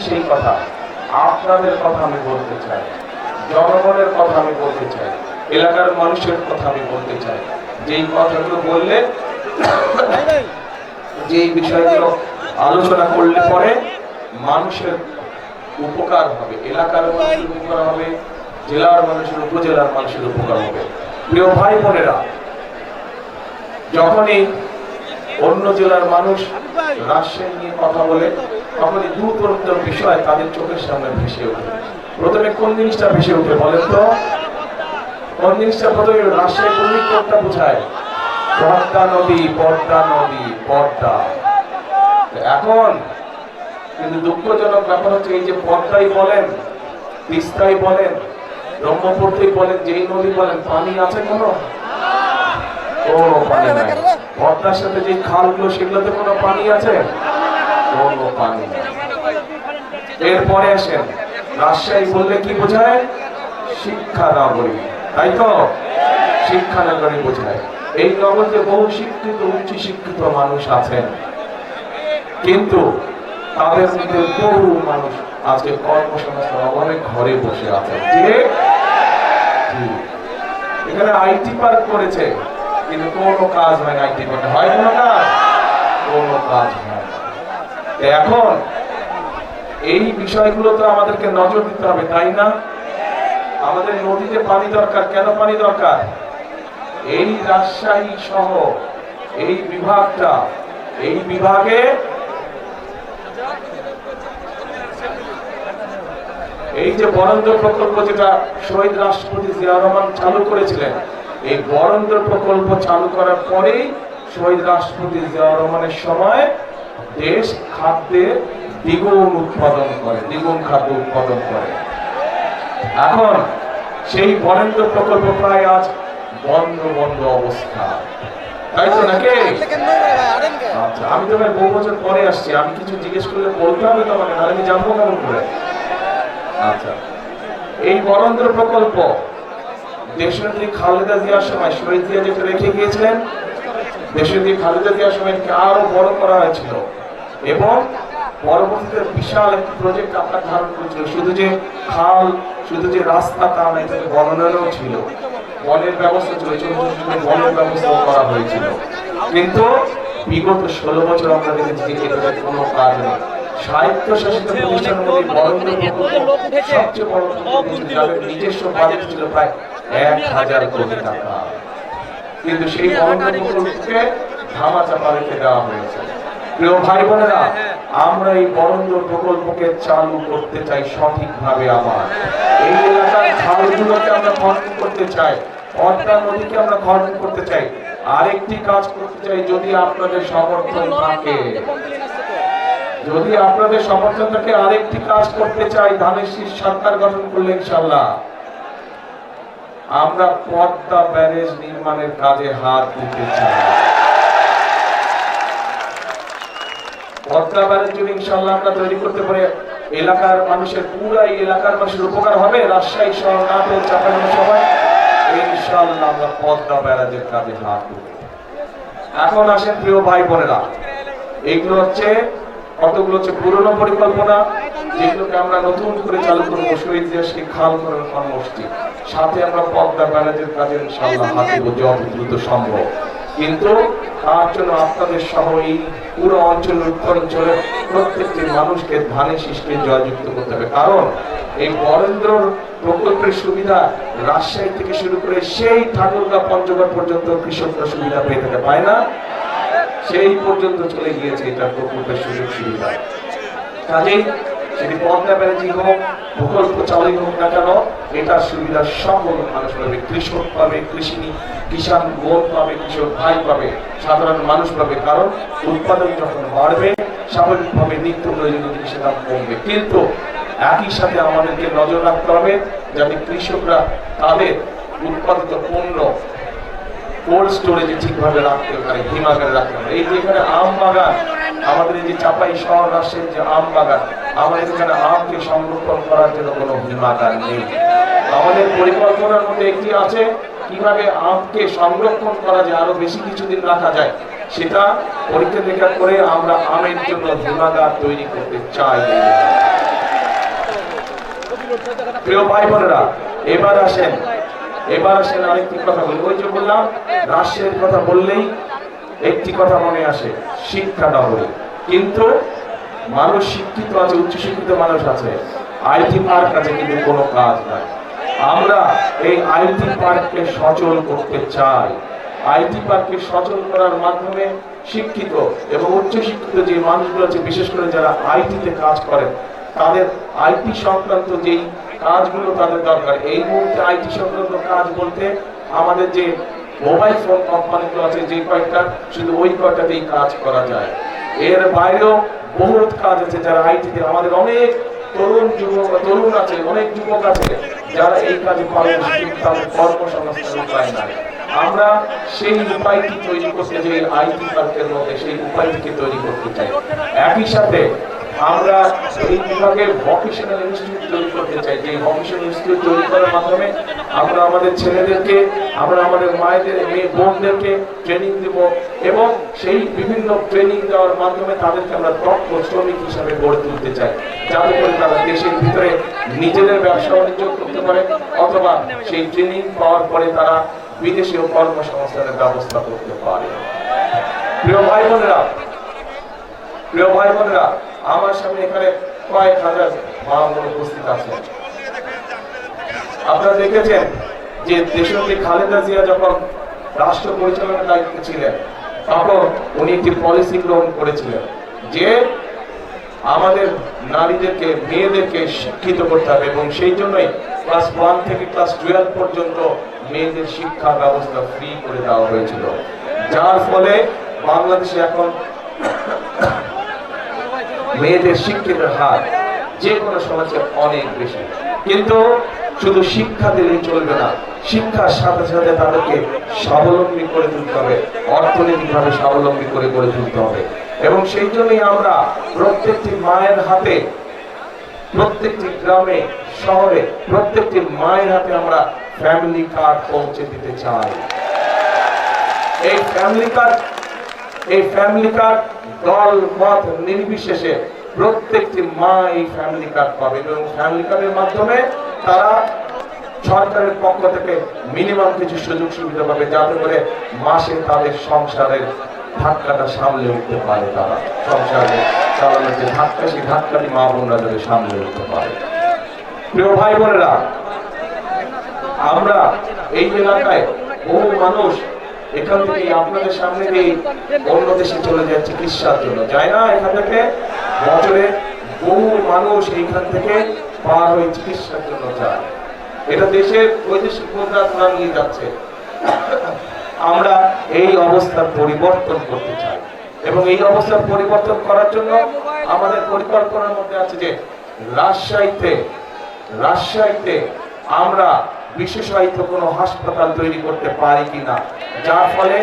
সেই কথা। আপনাদের কথা আমি বলতে চাই। জনগণের কথা আমি বলতে চাই। এলাকার মানুষের কথা আমি বলতে চাই। যেই কথাগুলো বললে যে বিষয়গুলো আলোচনা করলে পরে মানুষের উপকার হবে, এলাকার মানুষের উপকার হবে, জেলার মানুষের, উপজেলার মানুষের উপকার হবে। প্রিয় ভাই বোনেরা, যখনই অন্য জেলার মানুষ রাজশাহী নিয়ে কথা বলে তখনই দূর দূরত্ব বিষয় তাদের চোখের সামনে ভেসে ওঠে। প্রথমে কোন জিনিসটা ভেসে ওঠে বলেন তো? কোন জিনিসটা প্রথমে রাজশাহী পল্লী কোনটা বোঝায়? পদ্মা নদী পদ্মা নদী, পদ্মা। এখন কিন্তু দুঃখজনক ব্যাপার হচ্ছে এই যে পদ্মাই বলেন, তিস্তাই বলেন, ব্রহ্মপুত্রই বলেন, যেই নদী বলেন, পানি আছে কোনো? পদ্মার সাথে যে খালগুলো, সেগুলোতে কোনো পানি আছে? কোনো পানি এরপরে আসেন, রাজশাহী বললে কি বোঝায়? শিক্ষা নগরী। তাই তো? শিক্ষা নগরী বোঝায়। এই নগরীতে বহু শিক্ষিত উচ্চ শিক্ষিত মানুষ আছেন। কিন্তু তাদের মধ্যে বহু মানুষ আজকে কর্মসংস্থান অভাবে ঘরে বসে আছে ঠিক ঠিক। এখানে আইটি পার্ক করেছে, কিন্তু কোনো কাজ হয় না। আইটি পার্কে হয় কোনো কাজ? কোনো কাজ হয় এখন এই বিষয়গুলো তো আমাদেরকে নজর দিতে হবে, তাই না? আমাদের নদীতে পানি দরকার, কেন পানি দরকার? এই রাজশাহী সহ এই বিভাগটা, এই বিভাগে এই যে বরেন্দ্র প্রকল্প যেটা শহীদ রাষ্ট্রপতি জিয়া রহমান চালু করেছিলেন, এই বরেন্দ্র প্রকল্প চালু করার পরেই শহীদ রাষ্ট্রপতি জিয়া রহমানের সময় দেশ খাদ্যে দ্বিগুণ উৎপাদন করে, দ্বিগুণ খাদ্য উৎপাদন করে। এখন সেই বরেন্দ্র প্রকল্প প্রায় আজ বন্ধ বন্ধ অবস্থা। আচ্ছা আমি তো বহু বছর পরে আসছি। আমি কিছু জিজ্ঞেস করলে বলতে হবে তো আমাকে নাহলে আমি জানব কেমন করে? আচ্ছা এই বরেন্দ্র প্রকল্প দেশনেত্রী খালেদা জিয়ার সময় শহীদ জিয়া যেটা রেখে গিয়েছিলেন। দেশনেত্রী খালেদা জিয়ার সময় এটাকে আরও বড় করা হয়েছিল। এবং পরবর্তীতে বিশাল একটি প্রজেক্ট আপনার ধারণ করেছিল। শুধু যে খাল, শুধু যে রাস্তা তা না এটাকে বনানোরও ছিল। বনের ব্যবস্থা ছিল বনের ব্যবস্থা করা হয়েছিল। কিন্তু বিগত ষোলো বছর আমরা দেখেছি যে এটাতে কোনো কাজ নেই। সাহিত্য শাসিত সবচেয়ে বড় নিজস্ব বাজেট ছিল প্রায় এক হাজার কোটি টাকা। কিন্তু সেই বরেন্দ্র প্রকল্পকে ধামাচাপা রেখে দেওয়া হয়েছে। প্রিয় ভাই বোনেরা আমরা এই বরেন্দ্র প্রকল্পকে চালু করতে চাই সঠিকভাবে আবার। এই এলাকার খালগুলোকে আমরা খনন করতে চাই, পদ্মা নদীকে আমরা খনন করতে চাই। আরেকটি কাজ করতে চাই, যদি আপনাদের সমর্থন থাকে। যদি আপনাদের সমর্থন থাকে, আরেকটি কাজ করতে চাই, ধানের শীষ সরকার গঠন করলে ইনশাল্লাহ আমরা পদ্মা ব্যারেজ নির্মাণের কাজে হাত দিতে চাই। পদ্মা ব্যারেজ যদি ইনশাল্লাহ আমরা তৈরি করতে পারি, এলাকার মানুষের পুরাই এলাকার মানুষের উপকার হবে। রাজশাহী শহর নাটোর চাপানো সবাই। ইনশাল্লাহ আমরা পদ্মা ব্যারেজের কাজে হাত এখন আসেন প্রিয় ভাই বোনেরা এইগুলো হচ্ছে কতগুলো হচ্ছে পুরনো পরিকল্পনা, যেগুলোকে আমরা নতুন করে চালু করব শহীদ খাল করার কর্মসূচি। সাথে আমরা পদ্মা ব্যারাজের কাজে ইনশাল্লাহ হাত যত দ্রুত সম্ভব। কিন্তু তার জন্য আপনাদের সহ এই পুরো অঞ্চল উত্তরাঞ্চলের প্রত্যেকটি মানুষকে ধানে শীষকে জয়যুক্ত করতে হবে। কারণ এই বরেন্দ্র প্রকল্পের সুবিধা রাজশাহী থেকে শুরু করে সেই ঠাকুরগা, পঞ্চগড় পর্যন্ত কৃষকরা সুবিধা পেয়ে থাকে পায় না? সেই পর্যন্ত চলে গিয়েছে এটা প্রকল্পের সুযোগ সুবিধা। কাজেই সেটি পদ্মা ব্যানার্জি হোক, প্রকল্প চালু হোক না কেন, এটার সুবিধা সকল মানুষ পাবে। কৃষক পাবে কৃষি কিষান বোন পাবে, কৃষক ভাই পাবে, সাধারণ মানুষ পাবে। কারণ উৎপাদন যখন বাড়বে, স্বাভাবিকভাবে নিত্য প্রয়োজনীয় জিনিসের দাম কমবে। কিন্তু একই সাথে আমাদেরকে নজর রাখতে হবে, যাতে কৃষকরা তাদের উৎপাদিত পণ্য কোল্ড স্টোরেজে ঠিকভাবে রাখতে পারে, হিমাগারে রাখতে পারে। এই যে এখানে আম বাগান, আমাদের এই যে চাপাই শহর রাজশাহীর যে আম বাগান, আমাদের এখানে আমকে সংরক্ষণ করার জন্য কোনো হিমাগার নেই। আমাদের পরিকল্পনার মধ্যে একটি আছে, কীভাবে আমকে সংরক্ষণ করা যায়, আরও বেশি কিছুদিন রাখা যায়, সেটা পরীক্ষা নিরীক্ষা করে আমরা আমের জন্য হিমাগার তৈরি করতে চাই। প্রিয় ভাই বোনেরা, এবার আসেন এবার আসেন আরেকটি কথা বলি। ওই যে বললাম রাষ্ট্রের কথা বললেই একটি কথা মনে আসে, শিক্ষা নগরী কিন্তু মানুষ শিক্ষিত আছে, উচ্চশিক্ষিত মানুষ আছে। আইটি পার্ক আছে, কিন্তু কোনো কাজ নাই। আমরা এই আইটি পার্ককে সচল করতে চাই। আইটি পার্ককে সচল করার মাধ্যমে শিক্ষিত এবং উচ্চশিক্ষিত যে মানুষগুলো আছে, বিশেষ করে যারা আইটিতে কাজ করেন তাদের আইটি সংক্রান্ত যেই কাজগুলো তাদের দরকার, এই মুহূর্তে আইটি সংক্রান্ত কাজ বলতে আমাদের যে মোবাইল ফোন কোম্পানিগুলো আছে, যে কয়েকটা, শুধু ওই কয়টাতেই কাজ করা যায়। এর বাইরেও বহুত কাজ আছে যারা আইটিতে আমাদের অনেক তরুণ যুবক, তরুণ আছে, অনেক যুবক আছে, যারা এই কাজে পারদর্শী তাদের কর্মসংস্থান উপায় নাই। আমরা সেই উপায়টি তৈরি করতে চাই আইটি পার্কের মধ্যে সেই উপায়টিকে তৈরি করতে চাই। একই সাথে আমরা এই বিভাগের ভকেশনাল ইনস্টিটিউট তৈরি করতে চাই। যে ভকেশনাল ইনস্টিটিউট তৈরি করার মাধ্যমে আমরা আমাদের ছেলেদেরকে, আমরা আমাদের মায়েদের, মেয়ে বোনদেরকে ট্রেনিং দেব এবং সেই বিভিন্ন ট্রেনিং দেওয়ার মাধ্যমে তাদেরকে আমরা দক্ষ শ্রমিক হিসাবে গড়ে তুলতে চাই। যাতে করে তারা দেশের ভিতরে নিজেদের ব্যবসা বাণিজ্য করতে পারে অথবা সেই ট্রেনিং পাওয়ার পরে তারা বিদেশেও কর্মসংস্থানের ব্যবস্থা করতে পারে। প্রিয় ভাই বোনেরা, প্রিয় ভাই বোনেরা আমার সামনে এখানে কয়েক হাজার মা উপস্থিত আছে। আপনারা দেখেছেন যে দেশকে খালেদা জিয়া যখন রাষ্ট্র পরিচালনার দায়িত্বে ছিলেন, তখন উনি একটি পলিসি গ্রহণ করেছিলেন যে আমাদের নারীদেরকে, মেয়েদেরকে শিক্ষিত করতে হবে এবং সেই জন্যই ক্লাস ওয়ান থেকে ক্লাস টুয়েলভ পর্যন্ত মেয়েদের শিক্ষা ব্যবস্থা ফ্রি করে দেওয়া হয়েছিল। যার ফলে বাংলাদেশে এখন মেয়েদের শিক্ষিতের হার যে কোনো সমাজে অনেক বেশি। কিন্তু শুধু শিক্ষা দিলেই চলবে না, শিক্ষার সাথে সাথে তাদেরকে স্বাবলম্বী করে তুলতে হবে, অর্থনৈতিকভাবে স্বাবলম্বী করে গড়ে তুলতে হবে। এবং সেই জন্যই আমরা প্রত্যেকটি মায়ের হাতে, প্রত্যেকটি গ্রামে, শহরে, প্রত্যেকটি মায়ের হাতে আমরা ফ্যামিলি কার্ড পৌঁছে দিতে চাই। এই ফ্যামিলি কার্ড এই ফ্যামিলি কার্ড দল, মত নির্বিশেষে প্রত্যেকটি মা এই ফ্যামিলি কার্ড পাবে এবং ফ্যামিলি কার্ডের মাধ্যমে তারা সরকারের পক্ষ থেকে মিনিমাম কিছু সুযোগ সুবিধা পাবে যাতে করে মাসে তাদের সংসারের ধাক্কাটা সামলে উঠতে পারে তারা। সংসারে চালানোর যে ধাক্কা, সেই ধাক্কাটি মা বোনরা যাতে সামলে উঠতে পারে। প্রিয় ভাই বোনেরা, আমরা এই এলাকায় বহু মানুষ এখান থেকে আপনাদের সামনে দিয়ে অন্য দেশে চলে যায় চিকিৎসার জন্য। যায় না এখান থেকে? বছরে বহু মানুষ এইখান থেকে পার হয়ে চিকিৎসার জন্য যায়। এটা দেশের বৈদেশিক মুদ্রা তারা নিয়ে যাচ্ছে। আমরা এই অবস্থার পরিবর্তন করতে চাই। এবং এই অবস্থার পরিবর্তন করার জন্য আমাদের পরিকল্পনার মধ্যে আছে যে, রাজশাহীতে রাজশাহীতে আমরা বিশেষায়িত কোনো হাসপাতাল তৈরি করতে পারি কিনা? যার ফলে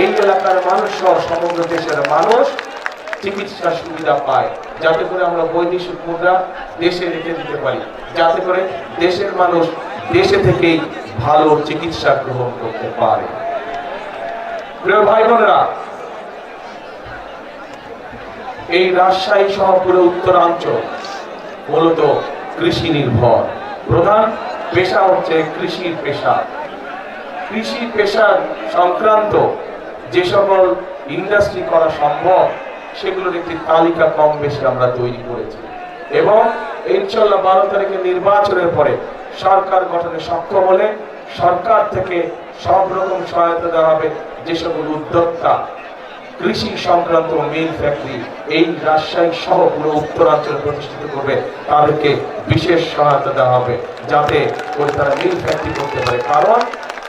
এই এলাকার মানুষ সহ সমগ্র দেশের মানুষ চিকিৎসা সুবিধা পায়। যাতে করে আমরা বৈদেশিক মুদ্রা দেশে রেখে দিতে পারি। যাতে করে দেশের মানুষ দেশে থেকেই ভালো চিকিৎসা গ্রহণ করতে পারে। প্রিয় ভাই বোনেরা এই রাজশাহী সহ পুরো উত্তরাঞ্চল মূলত কৃষি নির্ভর। প্রধান পেশা হচ্ছে কৃষির পেশা। কৃষি পেশার সংক্রান্ত যে সকল ইন্ডাস্ট্রি করা সম্ভব, সেগুলোর একটি তালিকা কম বেশি আমরা তৈরি করেছি। এবং ইনশাল্লাহ বারো তারিখে নির্বাচনের পরে সরকার গঠনে সক্ষম হলে সরকার থেকে সব রকম সহায়তা দেওয়া হবে যে সকল উদ্যোক্তা কৃষি সংক্রান্ত মিল ফ্যাক্টরি এই রাজশাহী সহ পুরো উত্তরাঞ্চল প্রতিষ্ঠিত করবে। তাদেরকে বিশেষ সহায়তা দেওয়া হবে যাতে করে তারা মিল ফ্যাক্টরি করতে পারে। কারণ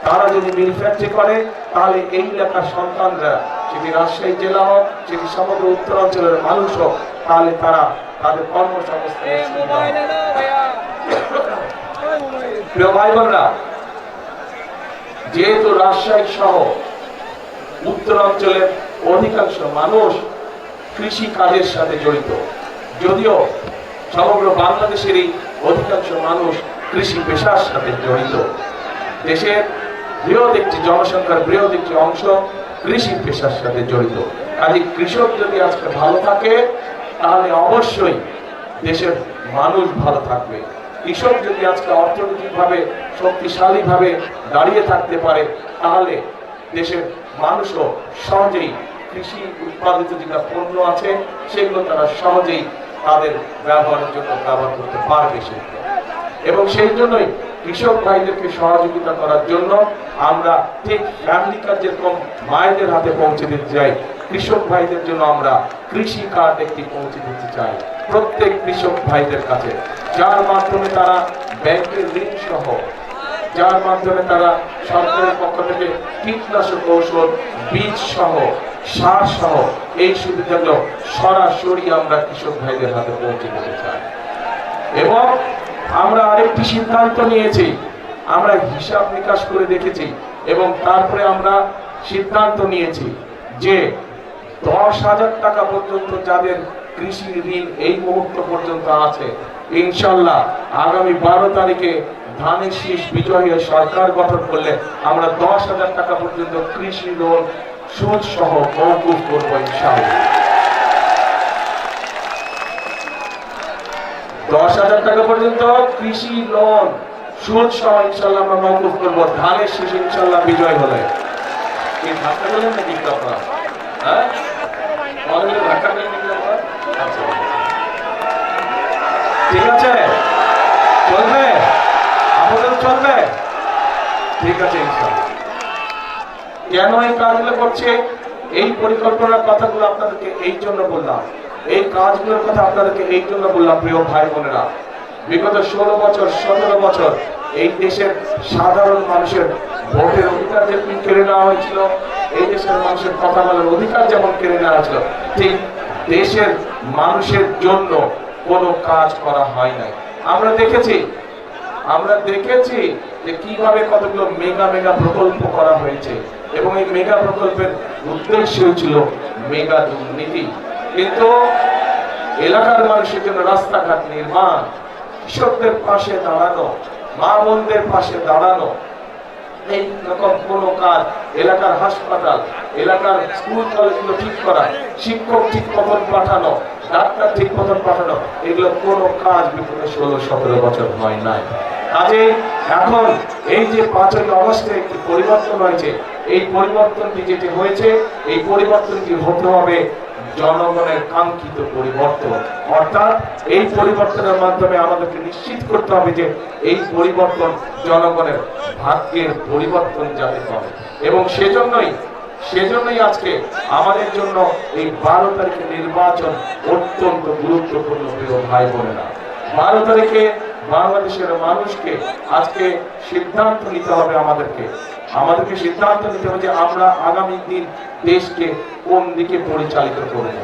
তারা যদি মিল ফ্যাক্টরি করে তাহলে এই এলাকার সন্তানরা সেটি রাজশাহী জেলা হোক সেটি সমগ্র উত্তরাঞ্চলের মানুষ হোক তাহলে তারা তাদের হবে। প্রিয় ভাই বোনরা যেহেতু রাজশাহী সহ উত্তরাঞ্চলের অধিকাংশ মানুষ কৃষি কাজের সাথে জড়িত। যদিও সমগ্র বাংলাদেশেরই অধিকাংশ মানুষ কৃষি পেশার সাথে জড়িত। দেশের বৃহৎ একটি জনসংখ্যার বৃহৎ একটি অংশ কৃষি পেশার সাথে জড়িত। কাজে কৃষক যদি আজকে ভালো থাকে, তাহলে অবশ্যই দেশের মানুষ ভালো থাকবে। কৃষক যদি আজকে অর্থনৈতিকভাবে শক্তিশালীভাবে দাঁড়িয়ে থাকতে পারে, তাহলে দেশের মানুষও সহজেই কৃষি উৎপাদিত যেটা পণ্য আছে, সেগুলো তারা সহজেই তাদের ব্যবহারের জন্য ব্যবহার করতে পারবে এবং সেই জন্যই কৃষক ভাইদেরকে সহযোগিতা করার জন্য আমরা ঠিক ফ্যামিলি কার্ড যেরকম মায়েদের হাতে পৌঁছে দিতে চাই, কৃষক ভাইদের জন্য আমরা কৃষি কার্ড একটি পৌঁছে দিতে চাই। প্রত্যেক কৃষক ভাইদের কাছে, যার মাধ্যমে তারা ব্যাংকের ঋণ সহ, যার মাধ্যমে তারা সরকারের পক্ষ থেকে কীটনাশক ঔষধ, বীজ সহ সার সহ এই সুবিধাগুলো সরাসরি আমরা কৃষক ভাইদের হাতে পৌঁছে দিতে চাই। এবং আমরা আরেকটি সিদ্ধান্ত নিয়েছি, আমরা হিসাব নিকাশ করে দেখেছি এবং তারপরে আমরা সিদ্ধান্ত নিয়েছি যে দশ হাজার টাকা পর্যন্ত যাদের কৃষি ঋণ এই মুহূর্ত পর্যন্ত আছে, ইনশাল্লাহ আগামী বারো তারিখে ধানের শীষ বিজয়ী সরকার গঠন করলে আমরা দশ হাজার টাকা পর্যন্ত কৃষি লোন সুদ সহ মৌকুফ করব দশ হাজার টাকা পর্যন্ত কৃষি লোন, সুদ সহ ইনশাল্লাহ আমরা মৌকুফ করব। ধানের শীষ ইনশাল্লাহ বিজয় হলে। এই ধাক্কা? হ্যাঁ? আপনারা? আচ্ছা। ঠিক আছে? চলবে? আমাদের চলবে? ঠিক আছে ইনশাল্লাহ কেন এই কাজগুলো করছে? এই পরিকল্পনার কথাগুলো আপনাদেরকে এই জন্য বললাম। এই কাজগুলোর কথা আপনাদেরকে এই জন্য বললাম, প্রিয় ভাই বোনেরা। বিগত ষোলো বছর, সতেরো বছর এই দেশের সাধারণ মানুষের ভোটের অধিকার যেমন কেড়ে নেওয়া হয়েছিল, এই দেশের মানুষের কথা বলার অধিকার যেমন কেড়ে নেওয়া হয়েছিল, ঠিক দেশের মানুষের জন্য কোনো কাজ করা হয় নাই। আমরা দেখেছি আমরা দেখেছি যে কীভাবে কতগুলো মেগা মেগা প্রকল্প করা হয়েছে। এবং এই মেগা প্রকল্পের উদ্দেশ্য ছিল মেগা দুর্নীতি। কিন্তু এলাকার মানুষের জন্য রাস্তাঘাট নির্মাণ, কৃষকদের পাশে দাঁড়ানো, মা বোনদের পাশে দাঁড়ানো এই কাজ এলাকার হাসপাতাল, এলাকার স্কুল কলেজগুলো ঠিক করা, শিক্ষক ঠিক মতন পাঠানো, ডাক্তার ঠিক মতন পাঠানো, এগুলো কোনো কাজ বিগত ষোলো, সতেরো বছর হয় নাই। কাজে এখন এই যে পাঁচই অগস্টে একটি পরিবর্তন হয়েছে, এই পরিবর্তনটি যেটি হয়েছে, এই পরিবর্তনটি হতে হবে জনগণের কাঙ্ক্ষিত পরিবর্তন। অর্থাৎ এই পরিবর্তনের মাধ্যমে আমাদেরকে নিশ্চিত করতে হবে যে এই পরিবর্তন জনগণের ভাগ্যের পরিবর্তন যাতে করে এবং সেজন্যই সেজন্যই আজকে আমাদের জন্য এই বারো তারিখে নির্বাচন অত্যন্ত গুরুত্বপূর্ণ প্রিয় ভাই বোনেরা। বারো তারিখে বাংলাদেশের মানুষকে আজকে সিদ্ধান্ত নিতে হবে আমাদেরকে। আমাদেরকে সিদ্ধান্ত নিতে হবে যে আমরা আগামী দিন দেশকে কোন দিকে পরিচালিত করব।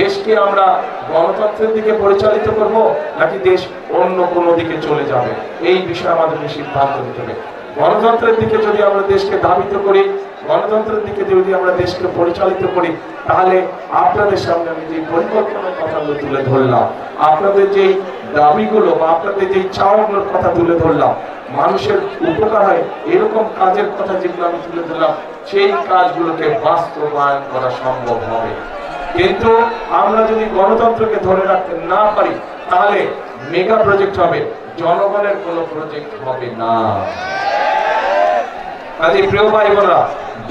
দেশকে আমরা গণতন্ত্রের দিকে পরিচালিত করব নাকি দেশ অন্য কোনো দিকে চলে যাবে? এই বিষয়ে আমাদেরকে সিদ্ধান্ত নিতে হবে। গণতন্ত্রের দিকে যদি আমরা দেশকে ধাবিত করি, গণতন্ত্রের দিকে যদি আমরা দেশকে পরিচালিত করি, তাহলে আপনাদের সামনে আমি যে পরিকল্পনার কথাগুলো তুলে ধরলাম, আপনাদের যেই দাবিগুলো বা আপনাদের যেই চাওয়াগুলোর কথা তুলে ধরলাম, মানুষের উপকার হয়, এরকম কাজের কথা যেগুলো আমি তুলে ধরলাম, সেই কাজগুলোকে বাস্তবায়ন করা সম্ভব হবে। কিন্তু আমরা যদি গণতন্ত্রকে ধরে রাখতে না পারি, তাহলে মেগা প্রজেক্ট হবে, জনগণের কোনো প্রজেক্ট হবে না। কাজে প্রিয় ভাই বোনরা,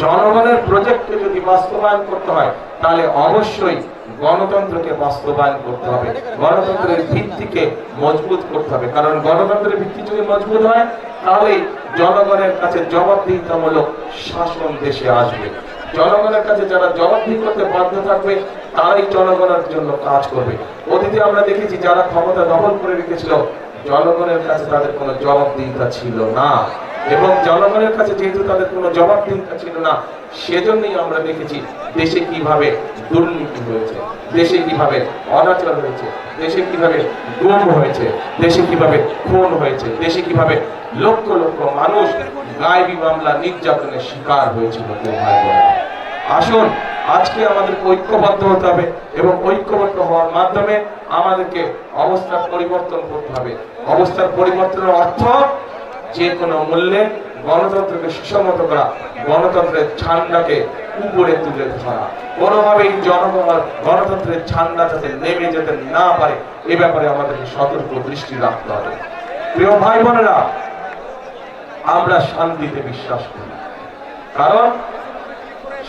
জনগণের প্রজেক্টকে যদি বাস্তবায়ন করতে হয়, তাহলে অবশ্যই গণতন্ত্রকে বাস্তবায়ন করতে হবে। গণতন্ত্রের ভিত্তিকে মজবুত করতে হবে। কারণ গণতন্ত্রের ভিত্তি যদি মজবুত হয়, তাহলে জনগণের কাছে জবাবদিহিতামূলক শাসন দেশে আসবে। জনগণের কাছে যারা জবাবদিহি করতে বাধ্য থাকবে, তারাই জনগণের জন্য কাজ করবে। অতীতে আমরা দেখেছি, যারা ক্ষমতা দখল করে রেখেছিল, জনগণের কাছে তাদের কোনো জবাবদিহিতা ছিল না। এবং জনগণের কাছে যেহেতু তাদের কোনো জবাবদিহিতা ছিল না, সেজন্যই আমরা দেখেছি দেশে কীভাবে দুর্নীতি হয়েছে, দেশে কীভাবে অনাচার হয়েছে, দেশে কীভাবে গুম হয়েছে, দেশে কীভাবে খুন হয়েছে, দেশে কীভাবে লক্ষ লক্ষ মানুষ গায়েবী মামলা নির্যাতনের শিকার হয়েছিল আসুন, আজকে আমাদের ঐক্যবদ্ধ হতে হবে এবং ঐক্যবদ্ধ হওয়ার মাধ্যমে আমাদেরকে অবস্থার পরিবর্তন করতে হবে। অবস্থার পরিবর্তনের অর্থ যে কোনো মূল্যে গণতন্ত্রকে সুসংহত করা, গণতন্ত্রের ঝান্ডাকে উপরে তুলে ধরা। কোনোভাবেই জনগণ গণতন্ত্রের ঝান্ডা যাতে নেমে যেতে না পারে, এ ব্যাপারে আমাদেরকে সতর্ক দৃষ্টি রাখতে হবে। প্রিয় ভাই বোনেরা আমরা শান্তিতে বিশ্বাস করি। কারণ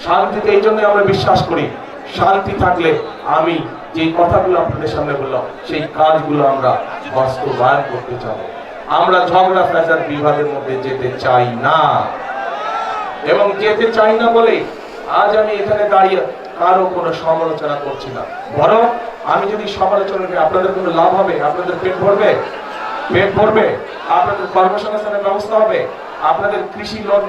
শান্তিতে এই জন্য আমরা বিশ্বাস করি, শান্তি থাকলে আমি যে কথাগুলো আপনাদের সামনে বললাম, সেই কাজগুলো আমরা বাস্তবায়ন করতে চাব। আমরা ঝগড়া, ফ্যাসাদ বিভাগের মধ্যে যেতে চাই না। এবং যেতে চাই না বলে আজ আমি এখানে দাঁড়িয়ে কারও কোনো সমালোচনা করছি না। বরং আমি যদি সমালোচনা আপনাদের কোনো লাভ হবে? আপনাদের পেট ভরবে? পেট ভরবে? আপনাদের কর্মসংস্থানের ব্যবস্থা হবে? আপনাদের কৃষি লোন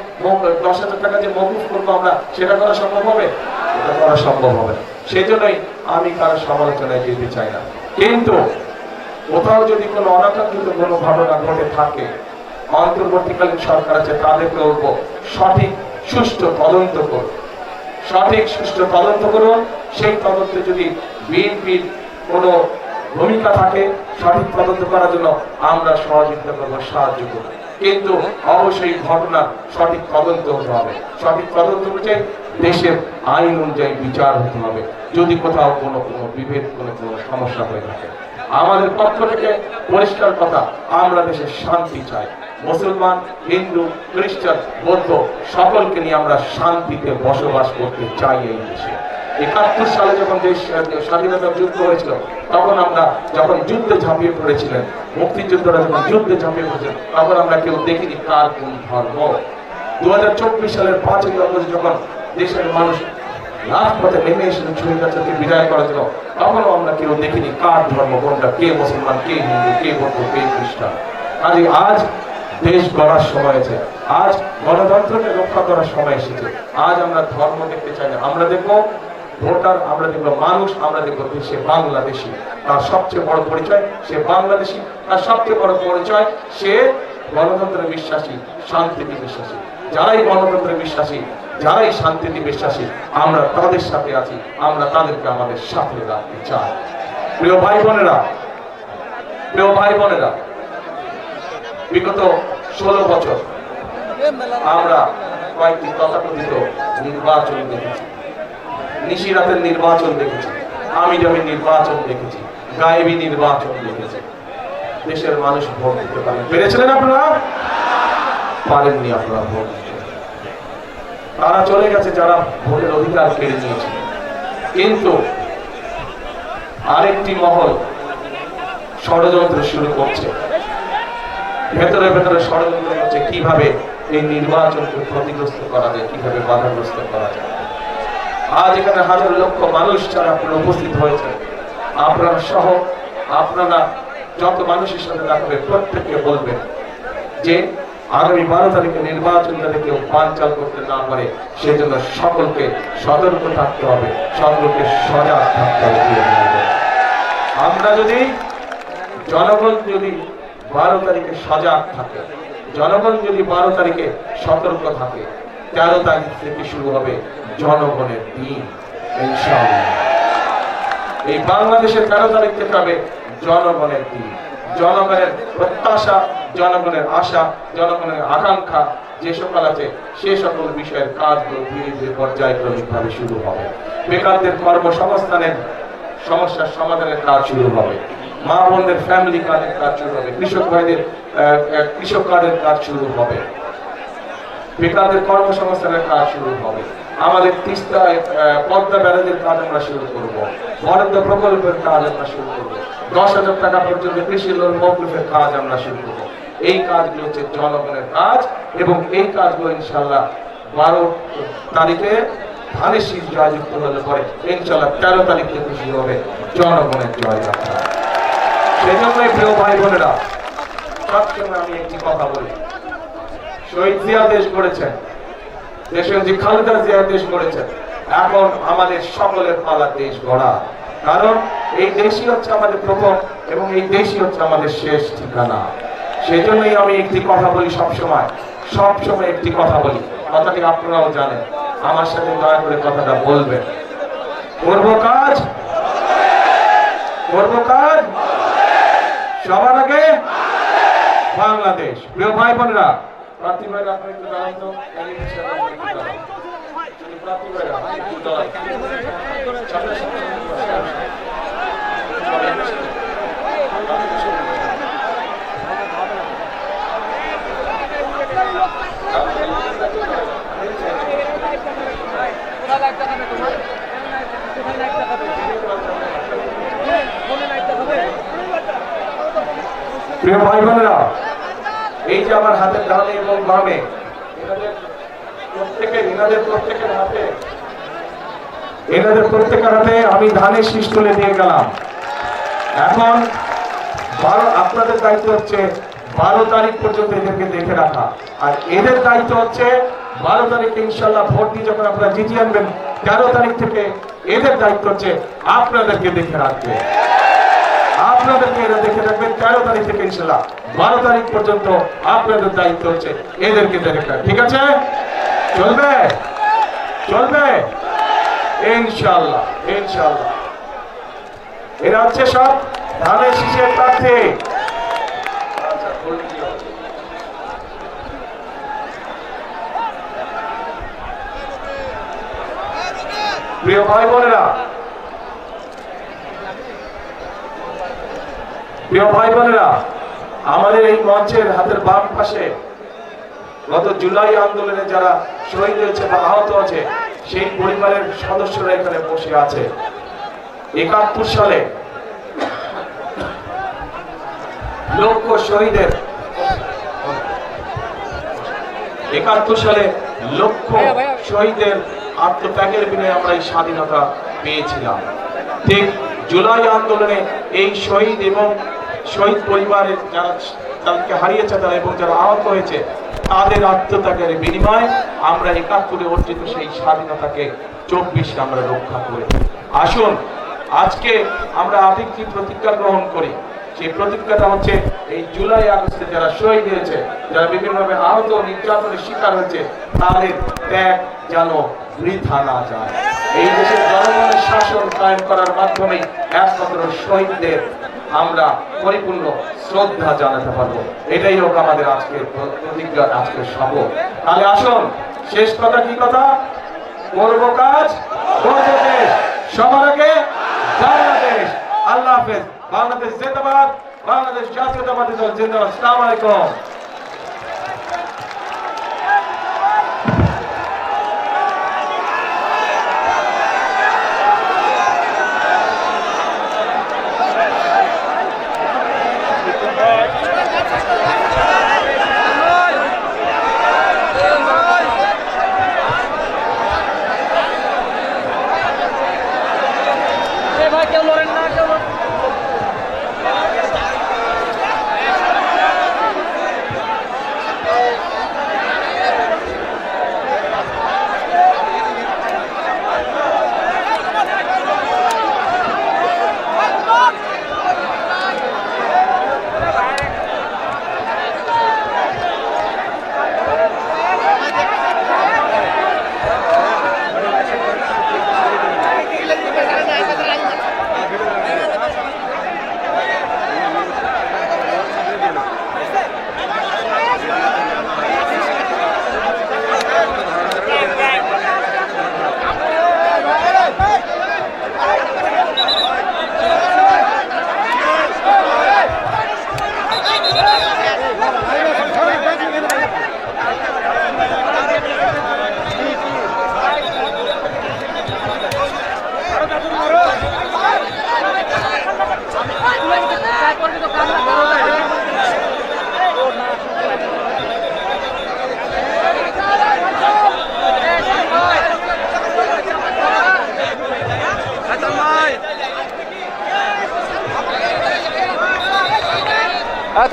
দশ হাজার টাকা যে মকুফ করব আমরা, সেটা করা সম্ভব হবে? এটা করা সম্ভব হবে না। সেই জন্যই আমি কারও সমালোচনায় যেতে চাই না। কিন্তু কোথাও যদি কোনো অনাকাঙ্ক্ষিত কোনো ঘটনা ঘটে থাকে, অন্তর্বর্তীকালীন সরকার আছে, তাদেরকে বলব সঠিক সুষ্ঠু তদন্ত করুন। সঠিক সুষ্ঠু তদন্ত করুন। সেই তদন্তে যদি বিএনপির কোনো ভূমিকা থাকে, সঠিক তদন্ত করার জন্য আমরা সহযোগিতা করব, সাহায্য করব। কিন্তু অবশ্যই ঘটনার সঠিক তদন্ত হতে হবে। সঠিক তদন্ত অনুযায়ী দেশের আইন অনুযায়ী বিচার হতে হবে। যদি কোথাও কোনো কোনো বিভেদ, কোনো কোনো সমস্যা হয়ে থাকে। আমাদের পক্ষ থেকে পরিষ্কার কথা, আমরা দেশে শান্তি চাই। মুসলমান, হিন্দু, খ্রিস্টান, বৌদ্ধ, সকলকে নিয়ে আমরা শান্তিতে বসবাস করতে চাই এই দেশে। একাত্তর সালে যখন দেশ স্বাধীনতা যুদ্ধ হয়েছিল, তখন আমরা যখন যুদ্ধে ঝাঁপিয়ে পড়েছিলেন, মুক্তিযোদ্ধারা যখন যুদ্ধে ঝাঁপিয়ে পড়েছিলেন, তখন আমরা কেউ দেখিনি কার কোন ধর্ম। দু হাজার চব্বিশ সালের পাঁচই আগস্ট যখন দেশের মানুষ রাজপথে নেমে এসেছেন শহীদাচার্যকে বিদায় করার জন্য? তখনও আমরা কেউ দেখিনি কার ধর্ম কোনটা কে মুসলমান, কে হিন্দু, কে বৌদ্ধ, কে খ্রিস্টান। আজ আজ দেশ গড়ার সময় আছে আজ গণতন্ত্রকে রক্ষা করার সময় এসেছে। আজ আমরা ধর্ম দেখতে চাই না। আমরা দেখব ভোটার, আমরা দেখব মানুষ, আমরা দেখব সে বাংলাদেশি। তার সবচেয়ে বড় পরিচয়, সে বাংলাদেশি। তার সবচেয়ে বড় পরিচয়, সে গণতন্ত্রে বিশ্বাসী, শান্তিতে বিশ্বাসী। যারাই গণতন্ত্রে বিশ্বাসী যারাই শান্তিতে বিশ্বাসী, আমরা তাদের সাথে আছি, আমরা তাদেরকে আমাদের সাথে রাখতে চাই। প্রিয় ভাই বোনেরা, প্রিয় ভাই বোনেরা, বিগত ষোলো বছর আমরা কয়েকটি তথাকথিত নির্বাচন দেখেছি। নিশিরাতের নির্বাচন দেখেছি আমি জমি নির্বাচন দেখেছি, গায়েবী নির্বাচন দেখেছি। দেশের মানুষ ভোট দিতে পারেন। পেরেছিলেন আপনারা? পারেননি আপনারা ভোট। দিতে। তারা চলে গেছে যারা ভোটের অধিকার কেড়ে নিয়েছে। কিন্তু আরেকটি মহল ষড়যন্ত্র শুরু করছে। ভেতরে ভেতরে ষড়যন্ত্র করছে, কীভাবে এই নির্বাচনকে ক্ষতিগ্রস্ত করা যায়, কীভাবে বাধাগ্রস্ত করা যায়। আজ এখানে হাজার লক্ষ মানুষ যারা আপনারা উপস্থিত হয়েছে, আপনারা সহ আপনারা যত মানুষের সাথে থাকবে, প্রত্যেককে বলবেন যে আগামী বারো তারিখে নির্বাচন যাতে কেউ বানচাল করতে না পারে, সেজন্য সকলকে সতর্ক থাকতে হবে, সকলকে সজাগ থাকতে হবে আমরা যদি, জনগণ যদি বারো তারিখে সজাগ থাকে, জনগণ যদি বারো তারিখে সতর্ক থাকে, তেরো তারিখ থেকে শুরু হবে জনগণের দিন এই বাংলাদেশের তেরো তারিখ থেকে হবে জনগণের দিন, জনগণের প্রত্যাশা জনগণের আশা জনগণের আকাঙ্ক্ষা যে সকল আছে সে সকল বিষয়ের কাজগুলো ধীরে ধীরে পর্যায়ক্রমিক ভাবে শুরু হবে। বেকারদের কর্মসংস্থানের সমস্যার সমাধানের কাজ শুরু হবে। মা বোনদের ফ্যামিলি কার্ডের কাজ শুরু হবে। কৃষক ভাইদের কৃষক কার্ডের কাজ শুরু হবে। বেকারদের কর্মসংস্থানের কাজ শুরু হবে। আমাদের তিস্তায় আহ, পদ্মা ব্যারাজের কাজ আমরা শুরু করব। বরাদ্দ প্রকল্পের কাজ আমরা শুরু করব। দশ হাজার টাকা পর্যন্ত কৃষি লোন মৌকুফের কাজ আমরা শুরু করব। এই কাজগুলো হচ্ছে জনগণের কাজ এবং এই কাজগুলো ইনশাল্লাহ বারো তারিখে ধানের জয়যুক্ত হলে পরে ইনশাল্লাহ তেরো হবে জনগণের জয়যাত্রা। সেই জন্যই প্রিয় ভাই বোনেরা, সবসময় আমি একটি কথা বলি। শহীদ জিয়া দেশ গড়েছেন দেশের যে খালেদা জিয়া দেশ গড়েছেন এখন আমাদের সকলের পালা দেশ গড়া। কারণ এই দেশই হচ্ছে আমাদের প্রথম এবং এই দেশই হচ্ছে আমাদের শেষ ঠিকানা। সেই জন্যই আমি একটি কথা বলি সবসময়। সবসময় একটি কথা বলি। কথাটি আপনারাও জানেন। আমার সাথে দয়া করে কথাটা বলবেন। করব কাজ? করব কাজ? সবার আগে বাংলাদেশ। প্রিয় ভাই বোনেরা। প্রিয় ভাই বোনেরা এই যে আমার হাতে ডানে এবং বামে, এনাদের প্রত্যেকের হাতে আমি ধানের শীষ তুলে নিয়ে গেলাম। এখন আপনাদের দায়িত্ব হচ্ছে বারো তারিখ পর্যন্ত এদেরকে দেখে রাখা। আর এদের দায়িত্ব হচ্ছে বারো তারিখে ইনশাল্লাহ ভোট দিয়ে যখন আপনারা জিতিয়ে আনবেন, তেরো তারিখ থেকে এদের দায়িত্ব হচ্ছে আপনাদেরকে দেখে রাখবে। আপনাদেরকে এরা দেখে রাখবেন তেরো তারিখ থেকে ইনশাল্লাহ বারো তারিখ পর্যন্ত আপনাদের দায়িত্ব হচ্ছে এদেরকে দেখে রাখা ঠিক আছে? চলবে? চলবে? ইনশাল্লাহ ইনশাল্লাহ এরা হচ্ছে সব ধানের শীষের প্রার্থী আচ্ছা, বলে দিও। প্রিয় ভাই বোনেরা, প্রিয় ভাই বোনেরা, আমাদের এই মঞ্চের হাতের বাম পাশে গত জুলাই আন্দোলনে যারা শহীদ হয়েছে বা আহত আছে সেই পরিবারের সদস্যরা এখানে বসে আছে। একাত্তর সালে লক্ষ শহীদের, একাত্তর সালে লক্ষ শহীদের আত্মত্যাগের বিনয়ে আমরা এই স্বাধীনতা পেয়েছিলাম। ঠিক জুলাই আন্দোলনে এই শহীদ এবং শহীদ পরিবারের যারা তাদেরকে হারিয়েছে তারা এবং যারা আহত হয়েছে, তাদের আত্মত্যাগের বিনিময়ে আমরা একাত্তরে অর্জিত সেই স্বাধীনতাকে চব্বিশে আমরা রক্ষা করি আসুন, আজকে আমরা আবেগী প্রতিজ্ঞা গ্রহণ করি। সেই প্রতিজ্ঞাটা হচ্ছে এই জুলাই আগস্টে যারা শহীদ হয়েছে, যারা বিভিন্নভাবে আহত নির্যাতনের শিকার হয়েছে, তাদের ত্যাগ যেন বৃথা না যায়। এই দেশের জনগণের শাসন কায়েম করার মাধ্যমে একমাত্র শহীদদের আমরা পরিপূর্ণ শ্রদ্ধা জানাতে পারব। এটাই হোক আমাদের আজকের প্রতিজ্ঞা, আজকের শপথ। তাহলে আসুন, শেষ কথা কি কথা? করব কাজ করব দেশ। সবার আগে বাংলাদেশ। আল্লাহ হাফেজ, বাংলাদেশ জিন্দাবাদ, বাংলাদেশ জাতীয়তাবাদী দল জিন্দাবাদ। আসসালামু আলাইকুম।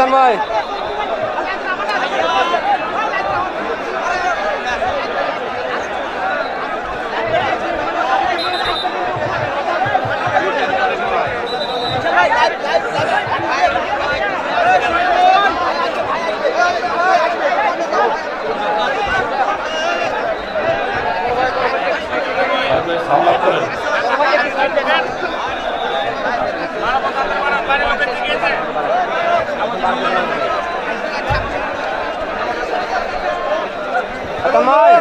হ্যাঁ সময়